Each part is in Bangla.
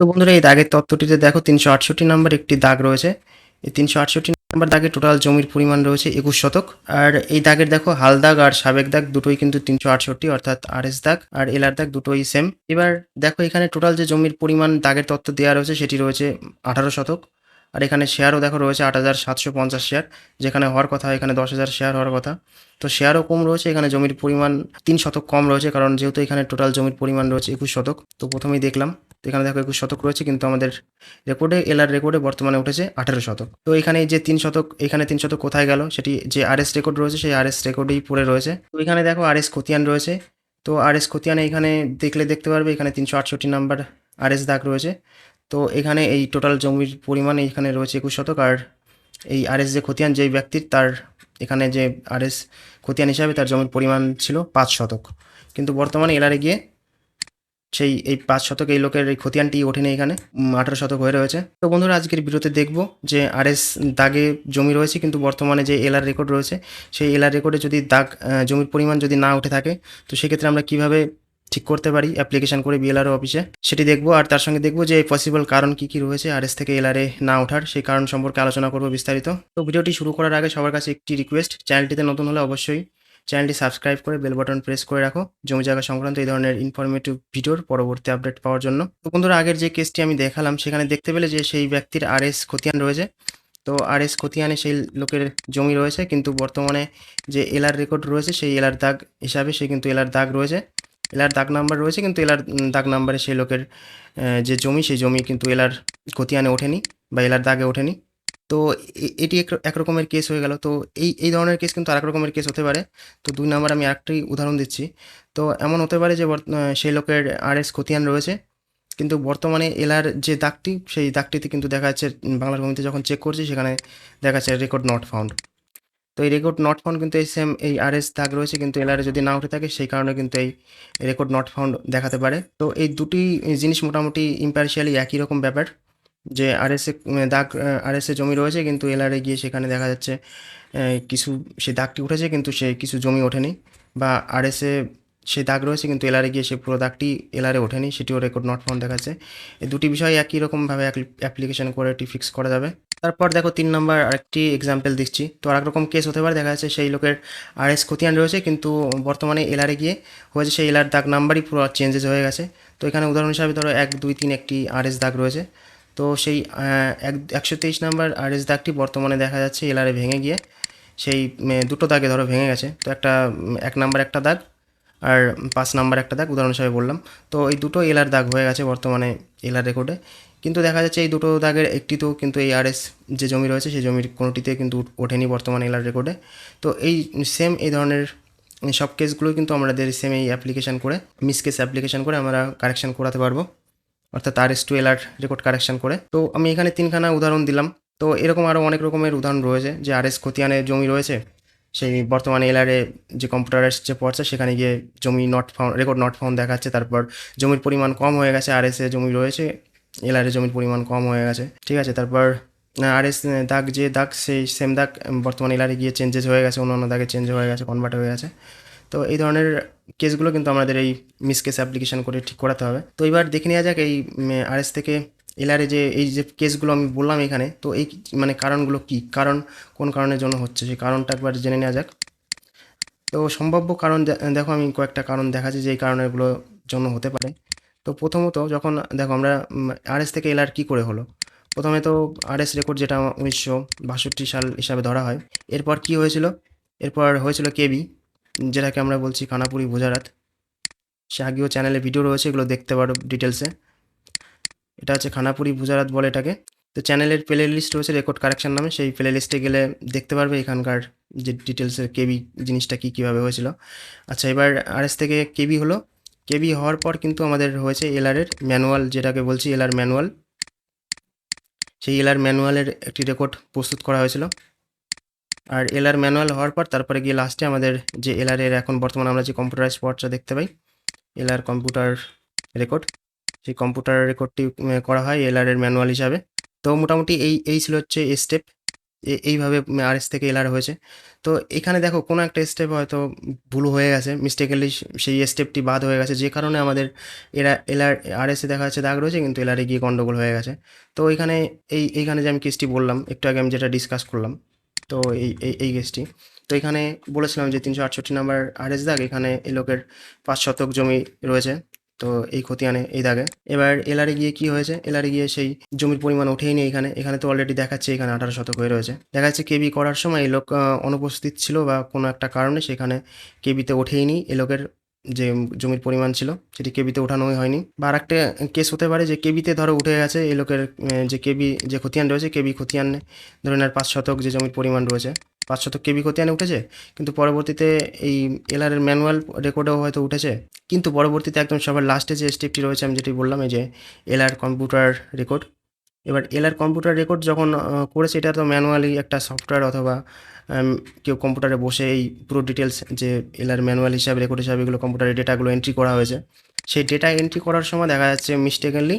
তো বন্ধুরা, এই দাগের তত্ত্বটিতে দেখো, তিনশো আটষট্টি নাম্বার একটি দাগ রয়েছে। এই তিনশো আটষট্টি নাম্বার দাগে টোটাল জমির পরিমাণ রয়েছে একুশ শতক। আর এই দাগের দেখো, হাল দাগ আর সাবেক দাগ দুটোই কিন্তু তিনশো আটষট্টি, অর্থাৎ আর এস দাগ আর এলার দাগ দুটোই সেম এবার দেখো, এখানে টোটাল যে জমির পরিমাণ দাগের তত্ত্ব দেওয়া রয়েছে, সেটি রয়েছে আঠারো শতক। আর এখানে শেয়ারও দেখো, রয়েছে আট হাজার সাতশো পঞ্চাশ শেয়ার যেখানে হওয়ার কথা, এখানে দশ হাজার শেয়ার হওয়ার কথা। তো শেয়ারও কম রয়েছে, এখানে জমির পরিমাণ তিন শতক কম রয়েছে, কারণ যেহেতু এখানে টোটাল জমির পরিমাণ রয়েছে একুশ শতক, তো প্রথমেই দেখলাম। তো এখানে দেখো একুশ শতক রয়েছে, কিন্তু আমাদের রেকর্ডে, এলআর রেকর্ডে বর্তমানে উঠেছে আঠেরো শতক। তো এখানে যে তিন শতক, এখানে তিন শতক কোথায় গেল? সেটি যে আরএস রেকর্ড রয়েছে, সেই আরএস রেকর্ডেই পড়ে রয়েছে। তো এখানে দেখো আরএস খতিয়ান রয়েছে। তো আরএস খতিয়ানে এখানে দেখলে দেখতে পারবে, এখানে তিনশো আটষট্টি নাম্বার আরএস দাগ রয়েছে। তো এখানে এই টোটাল জমির পরিমাণ এখানে রয়েছে একুশ শতক, আর এই আরএস যে খতিয়ান, যেই ব্যক্তির তার এখানে যে আরএস খতিয়ান হিসাবে তার জমির পরিমাণ ছিল পাঁচ শতক। কিন্তু বর্তমানে এলারে গিয়ে সেই এই পাঁচ শতক এই লোকের এই খতিয়ানটি ওঠেনি এখানে আঠারো শতক হয়ে রয়েছে। তো বন্ধুরা, আজকের ভিডিওতে দেখব যে আরএস দাগে জমি রয়েছে, কিন্তু বর্তমানে যে এলার রেকর্ড রয়েছে, সেই এলার রেকর্ডে যদি দাগ জমির পরিমাণ যদি না উঠে থাকে, তো সেক্ষেত্রে আমরা কীভাবে ঠিক করতে পারি অ্যাপ্লিকেশন করে বিএলআর অফিসে? সেটি দেখব, আর তার সঙ্গে দেখব যে পসিবল কারণ কি কি রয়েছে আরএস থেকে এলআরএ না ওঠার, সেই কারণ সম্পর্কে আলোচনা করব বিস্তারিত। তো ভিডিওটি শুরু করার আগে সবার কাছে একটি রিকোয়েস্ট, চ্যানেলটিতে নতুন হলে অবশ্যই চ্যানেলটি সাবস্ক্রাইব করে বেল বাটন প্রেস করে রাখো। জমি জায়গা সংক্রান্ত এই ধরনের ইনফরমেটিভ ভিডিওর পরবর্তী আপডেট পাওয়ার জন্য। তো বন্ধুরা, আগের যে কেসটি আমি দেখালাম, সেখানে দেখতে পেলে যে সেই ব্যক্তির আরএস খতিয়ান রয়েছে। তো আর এস খতিয়ানে সেই লোকের জমি রয়েছে, কিন্তু বর্তমানে যে এলার রেকর্ড রয়েছে, সেই এলার দাগ হিসাবে সে কিন্তু এলার দাগ রয়েছে। এলার দাগ নাম্বার রয়েছে, কিন্তু এলার দাগ নাম্বারে সেই লোকের যে জমি, সেই জমি কিন্তু এলার খতিয়ানে ওঠেনি বা এলার দাগে ওঠেনি। তো এটি এক এক রকমের কেস হয়ে গেল। তো এই এই ধরনের কেস কিন্তু আরেক রকমের কেস হতে পারে। তো দুই নাম্বার আমি আরেকটি উদাহরণ দিচ্ছি। তো এমন হতে পারে যে সেই লোকের আরএস খতিয়ান রয়েছে। কিন্তু বর্তমানে এলার যে দাগটি, সেই দাগটিতে কিন্তু দেখা যাচ্ছে বাংলার ভূমিতে যখন চেক করছি, সেখানে দেখা যাচ্ছে রেকর্ড নট ফাউন্ড তো এই রেকর্ড নট ফাউন্ড কিন্তু এই সেম এই আরএস দাগ রয়েছে। কিন্তু এলারে যদি না উঠে থাকে, সেই কারণে কিন্তু এই রেকর্ড নট ফাউন্ড দেখাতে পারে। তো এই দুটি জিনিস মোটামুটি ইম্পার্শিয়ালি একই রকম ব্যাপার। যে আরএসএ দাগ আরএসএ জমি রয়েছে, কিন্তু এলআরে গিয়ে সেখানে দেখা যাচ্ছে কিছু, সে দাগটি উঠেছে, কিন্তু সে কিছু জমি ওঠেনি। বা আরএসএ সে দাগ রয়েছে, কিন্তু এলআরে গিয়ে সে পুরো দাগটি এলআরে ওঠেনি, সেটিও রেকর্ড নট ফাউন্ড দেখাচ্ছে। এই দুটি বিষয় একই রকমভাবে অ্যাপ্লিকেশন করে এটি ফিক্স করা যাবে। তারপর দেখো তিন নম্বর আরেকটি এক্সাম্পল দিচ্ছি তো আরেক রকম কেস হতে পারে, দেখা যাচ্ছে সেই লোকের আরএস খতিয়ান রয়েছে, কিন্তু বর্তমানে এলআরে গিয়ে হয়েছে সেই এলআর দাগ নাম্বারই পুরো চেঞ্জেস হয়ে গেছে। তো এখানে উদাহরণ হিসাবে ধরো এক, দুই, তিন একটি আরএস দাগ রয়েছে। তো সেই এক, একশো তেইশ নাম্বার আরএস দাগটি বর্তমানে দেখা যাচ্ছে এলআরে ভেঙে গিয়ে সেই দুটো দাগে ধরো ভেঙে গেছে। তো একটা এক নাম্বার একটা দাগ আর পাঁচ নাম্বার একটা দাগ, উদাহরণ হিসাবে বললাম। তো এই দুটো এলার দাগ হয়ে গেছে বর্তমানে এলার রেকর্ডে। কিন্তু দেখা যাচ্ছে এই দুটো দাগের একটিতেও কিন্তু এই আরএস যে জমি রয়েছে, সেই জমির কোনোটিতে কিন্তু ওঠেনি বর্তমানে এলার রেকর্ডে। তো এই, সেম এই ধরনের, সব কেসগুলো কিন্তু আমাদের সেম এই অ্যাপ্লিকেশন করে মিস কেস অ্যাপ্লিকেশন করে আমরা কারেকশন করাতে পারব। অর্থাৎ আর এস টু এলার রেকর্ড কারেকশন করে। তো আমি এখানে তিনখানা উদাহরণ দিলাম। তো এরকম আরও অনেক রকমের উদাহরণ রয়েছে, যে আর এস খতিয়ানের জমি রয়েছে, সেই বর্তমানে এলারে যে কম্পিউটারের যে পড়ছে, সেখানে গিয়ে জমি not found record not found দেখাচ্ছে। তারপর জমির পরিমাণ কম হয়ে গেছে আর এসে জমি রয়েছে এলারে জমির পরিমাণ কম হয়ে গেছে। ঠিক আছে, তারপর আর এস দাগ, যে দাগ, সেই সেম দাগ, বর্তমানে এলারে গিয়ে চেঞ্জেস হয়ে গেছে অন্য অন্য দাগে চেঞ্জ হয়ে গেছে কনভার্ট হয়ে গেছে। তো এই ধরনের কেসগুলো কিন্তু আমাদের এই মিস কেস অ্যাপ্লিকেশন করে ঠিক করাতে হবে। তো এবার দেখে নেওয়া যাক এই আরএস থেকে এলআরে যে, এই যে কেসগুলো আমি বললাম এখানে, তো এই মানে কারণগুলো কি? কারণ কোন কারণের জন্য হচ্ছে? সেই কারণটা একবার জেনে নেওয়া যাক। তো সম্ভাব্য কারণ দেখো আমি কয়েকটা কারণ দেখাচ্ছি যে এই কারণগুলোর জন্য হতে পারে। তো প্রথমত যখন, দেখো আমরা আরএস থেকে এলআর কি করে হলো? প্রথমে তো আরএস রেকর্ড যেটা উনিশশো বাষট্টি সাল হিসাবে ধরা হয়। এরপর কি হয়েছিল? এরপর হয়েছিল কেবি। যেটাকে আমরা বলছি কানাপুরি গুজরাট সে আগেও চ্যানেলে ভিডিও রয়েছে, এগুলো দেখতে পারো ডিটেলসে এটা হচ্ছে খানাপুরি গুজরাট বলে এটাকে। তো চ্যানেলের প্লে লিস্ট রয়েছে রেকর্ড কারেকশন নামে। সেই প্লে লিস্টে গেলে দেখতে পারবে এখানকার যে ডিটেলসের কেবি, জিনিসটা কী, কীভাবে হয়েছিল। আচ্ছা এবার আরএস থেকে কেবি হলো। কেবি হওয়ার পর কিন্তু আমাদের হয়েছে এলআরের ম্যানুয়াল যেটাকে বলছি এলআর ম্যানুয়াল সেই এলআর ম্যানুয়ালের একটি রেকর্ড প্রস্তুত করা হয়েছিল। আর এলআর ম্যানুয়াল হওয়ার পর তারপরে গিয়ে লাস্টে আমাদের যে এলআর এর এখন বর্তমানে আমরা যে কম্পিউটার স্পটটা দেখতে পাই এলআর কম্পিউটার রেকর্ড সেই কম্পিউটার রেকর্ডটি করা হয় এলআর এর ম্যানুয়াল হিসাবে। তো মোটামুটি এই এই ছিল হচ্ছে স্টেপ এইভাবে আরএস থেকে এলআর হয়েছে। তো এখানে দেখো কোনো একটা স্টেপ হয়তো ভুল হয়ে গেছে মিস্টেকেলি সেই স্টেপটি বাদ হয়ে গেছে, যে কারণে আমাদের এরা এলআর আরএসে দেখা যাচ্ছে দাগ রয়েছে কিন্তু এলআরে গিয়ে গন্ডগোল হয়ে গেছে। তো এখানে, এই, এইখানে যে আমি কেসটি বললাম, একটু আগে আমি যেটা ডিসকাস করলাম তো এই এই এই কেসটি তো এখানে বলেছিলাম যে তিনশো আটষট্টি নাম্বার আরএস দাগ, এখানে এই লোকের পাঁচ শতক জমি রয়েছে। তো এই খতিয়ানে, এই দাগে। এবার এলারে গিয়ে কি হয়েছে? এলারে গিয়ে সেই জমির পরিমাণ ওঠেই নি এখানে। এখানে তো অলরেডি দেখাচ্ছে এখানে আঠারো শতক হয়ে রয়েছে। দেখা যাচ্ছে কেবি করার সময় এই লোক অনুপস্থিত ছিল বা কোনো একটা কারণে সেখানে কেবিতে ওঠেই নি এই লোকের যে জমির পরিমাণ ছিল, সেটি কেবিতে ওঠানোই হয়নি। বা আরেকটা কেস হতে পারে যে কেবিতে ধরো উঠে গেছে, এই লোকের যে কেবি, যে খতিয়ান রয়েছে, কেবি খতিয়ান, ধরে নেয় পাঁচ শতক যে জমির পরিমাণ রয়েছে, পাঁচ শতক কেবি খতিয়ানে উঠেছে, কিন্তু পরবর্তীতে এই এলআরের ম্যানুয়াল রেকর্ডেও হয়তো উঠেছে। কিন্তু পরবর্তীতে একদম সবার লাস্টে যে স্টেপটি রয়েছে, আমি যেটি বললাম, এই যে এলআর কম্পিউটার রেকর্ড এবার এলআর কম্পিউটার রেকর্ড যখন করেছে, এটা তো ম্যানুয়ালি একটা সফটওয়্যার অথবা কেউ কম্পিউটারে বসে এই পুরো ডিটেলস যে এলার ম্যানুয়াল হিসাবে রেকর্ড হিসাবে এগুলো কম্পিউটারে ডেটাগুলো এন্ট্রি করা হয়েছে। সেই ডেটা এন্ট্রি করার সময় দেখা যাচ্ছে মিস্টেকেনলি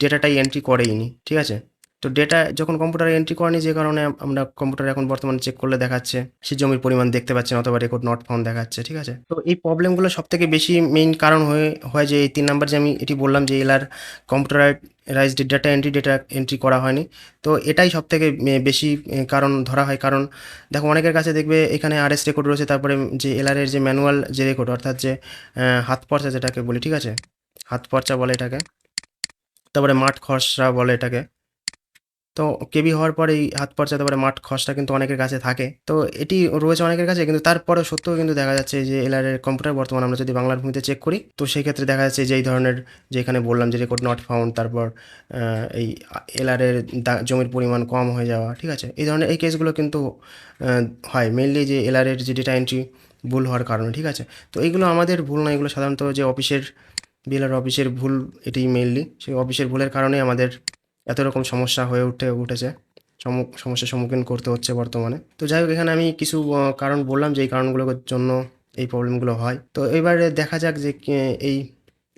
ডেটাটাই এন্ট্রি করেইনি, ঠিক আছে? তো ডেটা যখন কম্পিউটারে এন্ট্রি করেনি, যে কারণে আমরা কম্পিউটারে এখন বর্তমানে চেক করলে দেখাচ্ছে, সে জমির পরিমাণ দেখতে পাচ্ছেন অথবা রেকর্ড নট ফাউন্ড দেখাচ্ছে, ঠিক আছে? তো এই প্রবলেমগুলো সব থেকে বেশি মেইন কারণ হয়ে, হয় যে এই তিন নাম্বার যে আমি এটি বললাম যে LR computerised data entry data entry করা হয়নি। তো এটাই সব থেকে বেশি কারণ ধরা হয়। কারণ দেখো, অনেকের কাছে দেখবে এখানে আরএস রেকর্ড রয়েছে, তারপরে যে এলারের যে ম্যানুয়াল যে রেকর্ড অর্থাৎ যে হাত পর্চা যেটাকে বলি, ঠিক আছে? হাত পর্চা বলে এটাকে। তারপরে মাঠ খসড়া বলে এটাকে। তো কেবি হওয়ার পরে এই হাত পর্চা পারে মাঠ খসটা কিন্তু অনেকের কাছে থাকে। তো এটি রয়েছে অনেকের কাছে, কিন্তু তারপরেও সত্ত্বেও কিন্তু দেখা যাচ্ছে যে এলআরের কম্পিউটার বর্তমানে আমরা যদি বাংলার ভূমিতে চেক করি, তো সেই ক্ষেত্রে দেখা যাচ্ছে যে এই ধরনের যে এখানে বললাম যে রেকর্ড নট ফাউন্ড তারপর এই এলআরের জমির পরিমাণ কম হয়ে যাওয়া, ঠিক আছে? এই ধরনের, এই কেসগুলো কিন্তু হয়। মেনলি যে এলআরের যে ডেটা এন্ট্রি ভুল হওয়ার কারণে, ঠিক আছে? তো এইগুলো আমাদের ভুল নয় এগুলো সাধারণত যে অফিসের, বিএলআর অফিসের ভুল, এটি মেনলি সেই অফিসের ভুলের কারণে আমাদের এত রকম সমস্যা হয়ে উঠে, উঠেছে সম- সমস্যার সম্মুখীন করতে হচ্ছে বর্তমানে। তো যাই হোক, এখানে আমি কিছু কারণ বললাম যে এই কারণগুলোর জন্য এই প্রবলেমগুলো হয়। তো এবারে দেখা যাক যে এই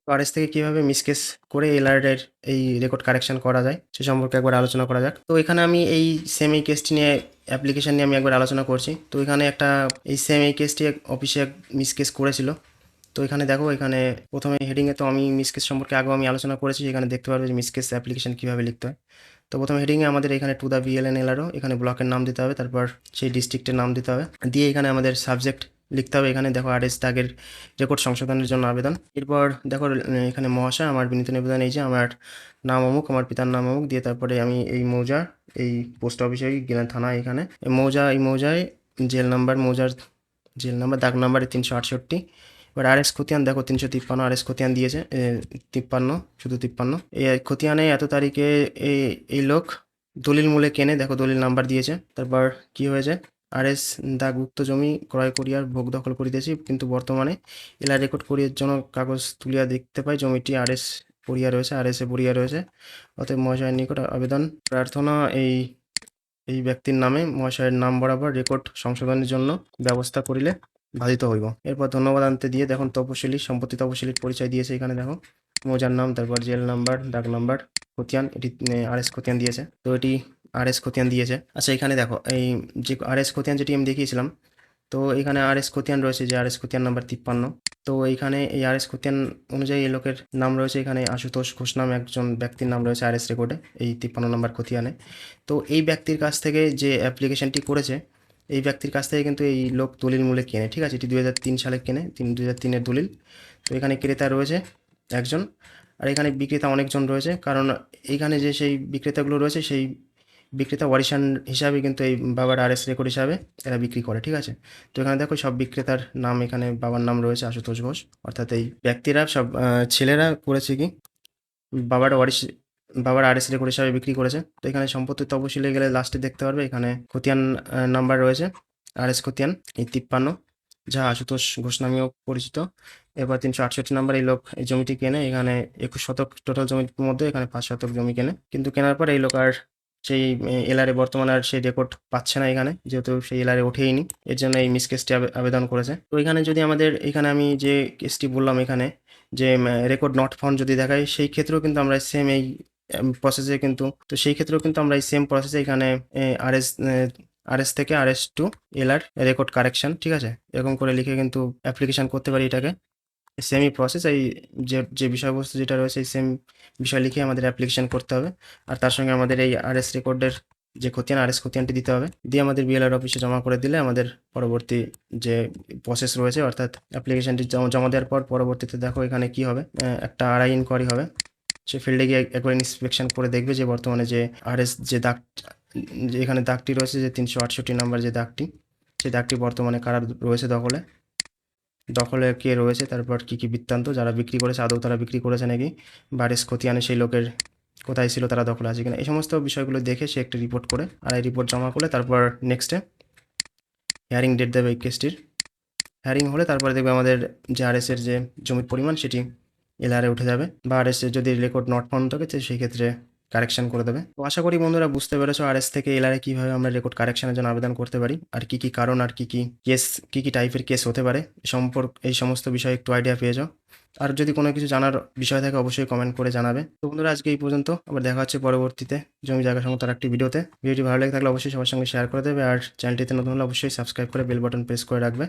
আরএস থেকে কীভাবে মিসকেস করে এলআরের এই রেকর্ড কারেকশন করা যায়, সে সম্পর্কে একবার আলোচনা করা যাক। তো এখানে আমি এই সেম এই কেসটি নিয়ে অ্যাপ্লিকেশন নিয়ে আমি একবার আলোচনা করছি। তো এখানে একটা, এই সেম এই কেসটি অফিসে মিসকেস করেছিল। তো এখানে দেখো, এখানে প্রথমে হেডিংয়ে তো আমি মিসকেস সম্পর্কে আগেও আমি আলোচনা করেছি, এখানে দেখতে পারবে যে মিসকেস অ্যাপ্লিকেশন কীভাবে লিখতে হয়। তো প্রথমে হেডিংয়ে আমাদের এখানে টু দ্য বিএলএন এলআরও এখানে ব্লকের নাম দিতে হবে, তারপর সেই ডিস্ট্রিক্টের নাম দিতে হবে। দিয়ে এখানে আমাদের সাবজেক্ট লিখতে হবে, এখানে দেখো আরএস দাগের রেকর্ড সংশোধনের জন্য আবেদন। এরপর দেখো এখানে মহাশয়, আমার বিনীত নিবেদন এই যে, আমার নাম অমুক, আমার পিতার নাম অমুক, দিয়ে তারপরে আমি এই মৌজা, এই পোস্ট অফিসে গেলাম থানা এখানে। মৌজা, এই মৌজায় জেল নাম্বার মৌজার জেল নাম্বার দাগ নাম্বার তিনশো আটষট্টি। এবার আর এস খতিয়ান দেখো, তিনশো তিপ্পান্ন আর এস খতিয়ান দিয়েছে তিপ্পান্ন, শুধু তিপ্পান্ন। এই খতিয়ানে এত তারিখে এই এই লোক দলিল মূলে কেনে, দেখো, দলিল নাম্বার দিয়েছে। তারপর কি হয়েছে? আর এস দা গুপ্ত জমি ক্রয় করিয়ার ভোগ দখল করিতেছি, কিন্তু বর্তমানে এলা রেকর্ড করিয়ার জন্য কাগজ তুলিয়া দেখতে পাই, জমিটি আর এস পড়িয়া রয়েছে আর এস এ পড়িয়া রয়েছে। অতএব মহাশয়ের নিকট আবেদন, প্রার্থনা এই এই ব্যক্তির নামে, মহাশয়ের নাম বরাবর রেকর্ড সংশোধনের জন্য ব্যবস্থা করিলে বাধিত হইব। এরপর ধন্যবাদ আনতে দিয়ে দেখুন তপশিলি, সম্পত্তি তপশিলির পরিচয় দিয়েছে এখানে দেখো মৌজার নাম, তারপর জেল নাম্বার, ডাক নাম্বার, খতিয়ান, এটি আর এস খতিয়ান দিয়েছে। তো এটি আর এস খতিয়ান দিয়েছে। আচ্ছা এখানে দেখো, এই যে আর এস খতিয়ান যেটি আমি দেখিয়েছিলাম, তো এখানে আর এস খতিয়ান রয়েছে, যে আর এস খতিয়ান নাম্বার তিপ্পান্ন। তো এইখানে এই আর এস খতিয়ান অনুযায়ী এই লোকের নাম রয়েছে, এখানে আশুতোষ ঘোষ নাম একজন ব্যক্তির নাম রয়েছে আর এস রেকর্ডে, এই তিপ্পান্ন নম্বর খতিয়ানে। তো এই ব্যক্তির কাছ থেকে যে অ্যাপ্লিকেশনটি করেছে এই ব্যক্তির কাছ থেকে কিন্তু এই লোক দলিল মূলে কেনে, ঠিক আছে? এটি দু হাজার তিন সালে কেনে, তিন দু হাজার দলিল। তো এখানে ক্রেতা রয়েছে একজন, আর এখানে বিক্রেতা অনেকজন রয়েছে। কারণ এইখানে যে সেই বিক্রেতাগুলো রয়েছে, সেই বিক্রেতা ওয়ারিশান হিসাবে কিন্তু এই বাবার আর এস রেকর্ড হিসাবে এরা বিক্রি করে, ঠিক আছে? তো এখানে দেখো, সব বিক্রেতার নাম এখানে, বাবার নাম রয়েছে আশুতোষ ঘোষ। অর্থাৎ এই ব্যক্তিরা সব ছেলেরা করেছে কি? বাবার ওয়ারিশ বাবার আর এস রেকর্ড হিসাবে বিক্রি করেছে। তো এখানে সম্পত্তি তপশিলে গেলে লাস্টে দেখতে পারবে, এখানে খতিয়ান নাম্বার রয়েছে আর এস খতিয়ান, এই তিপ্পান্ন, যা আশুতোষ ঘোষ নামেও পরিচিত। এবার তিনশো আটষট্টি নাম্বার এই লোক এই জমিটি কেনে, এখানে একুশ শতক টোটাল জমির মধ্যে এখানে পাঁচ শতক জমি কেনে। কিন্তু কেনার পর এই লোক আর সেই এলারে বর্তমানে আর সেই রেকর্ড পাচ্ছে না এখানে, যেহেতু সেই এলারে ওঠেইনি, এর জন্য এই মিস কেসটি আবেদন করেছে। তো এখানে যদি আমাদের, এখানে আমি যে কেসটি বললাম এখানে, যে রেকর্ড নট ফাউন্ড যদি দেখায় সেই ক্ষেত্রেও কিন্তু আমরা সেম এই প্রসেসে কিন্তু, তো সেই ক্ষেত্রেও কিন্তু আমরা এই সেম প্রসেসে এখানে আরএস আরএস থেকে RS to LR record correction ঠিক আছে? এরকম করে লিখে কিন্তু অ্যাপ্লিকেশন করতে পারি এটাকে। সেমই প্রসেস এই যে যে বিষয়বস্তু যেটা রয়েছে, এই সেম বিষয় লিখে আমাদের অ্যাপ্লিকেশন করতে হবে। আর তার সঙ্গে আমাদের এই আরএস রেকর্ডের যে খতিয়ান আরএস খতিয়ানটি দিতে হবে। দিয়ে আমাদের বিএলআর অফিসে জমা করে দিলে আমাদের পরবর্তী যে প্রসেস রয়েছে, অর্থাৎ অ্যাপ্লিকেশনটি জমা দেওয়ার পর পরবর্তীতে দেখো এখানে কি হবে একটা আরআই ইনকোয়ারি হবে। সে ফিল্ডে গিয়ে একবার ইন্সপেকশন করে দেখবে যে বর্তমানে যে আরএস যে দাগ, যে এখানে দাগটি রয়েছে যে তিনশো আটষট্টি নাম্বার যে দাগটি, সেই দাগটি বর্তমানে কারা রয়েছে দখলে? দখলে কে রয়েছে? তারপর কি কি বৃত্তান্ত? যারা বিক্রি করেছে, আদৌ তারা বিক্রি করেছে নাকি? বা আরএস খতিয়ানে সেই লোকের কোথায় ছিল, তারা দখলে আছে কিনা? এই সমস্ত বিষয়গুলো দেখে সে একটি রিপোর্ট করে আর এই রিপোর্ট জমা করলে তারপর নেক্সটে হিয়ারিং ডেট দেবে এই কেসটির হিয়ারিং হলে তারপরে দেখবে আমাদের যে আর এর যে জমির পরিমাণ, সেটি এলআরে উঠে যাবে বা এর যদি রেকর্ড নট ফাউন্ড থাকে, সেই ক্ষেত্রে কারেকশন করে দেবে। তো আশা করি বন্ধুরা বুঝতে পেরেছ আর এস থেকে এলআরে কীভাবে আমরা রেকর্ড কারেকশনের জন্য আবেদন করতে পারি, আর কি কি কারণ, আর কি কি কেস কি কি টাইপের কেস হতে পারে সম্পর্ক, এই সমস্ত বিষয়ে একটু আইডিয়া পেয়ে যাও। আর যদি কোনো কিছু জানার বিষয় থাকে, অবশ্যই কমেন্ট করে জানাবে। তো বন্ধুরা, আজকে এই পর্যন্ত, আবার দেখা হচ্ছে পরবর্তীতে জমি জায়গা সংক্রান্ত আর একটি ভিডিওতে। ভিডিওটি ভালো লেগে থাকলে অবশ্যই সবার সঙ্গে শেয়ার করে দেবে, আর চ্যানেলটিতে নতুন হলে অবশ্যই সাবস্ক্রাইব করে বেল বাটন প্রেস করে রাখবে।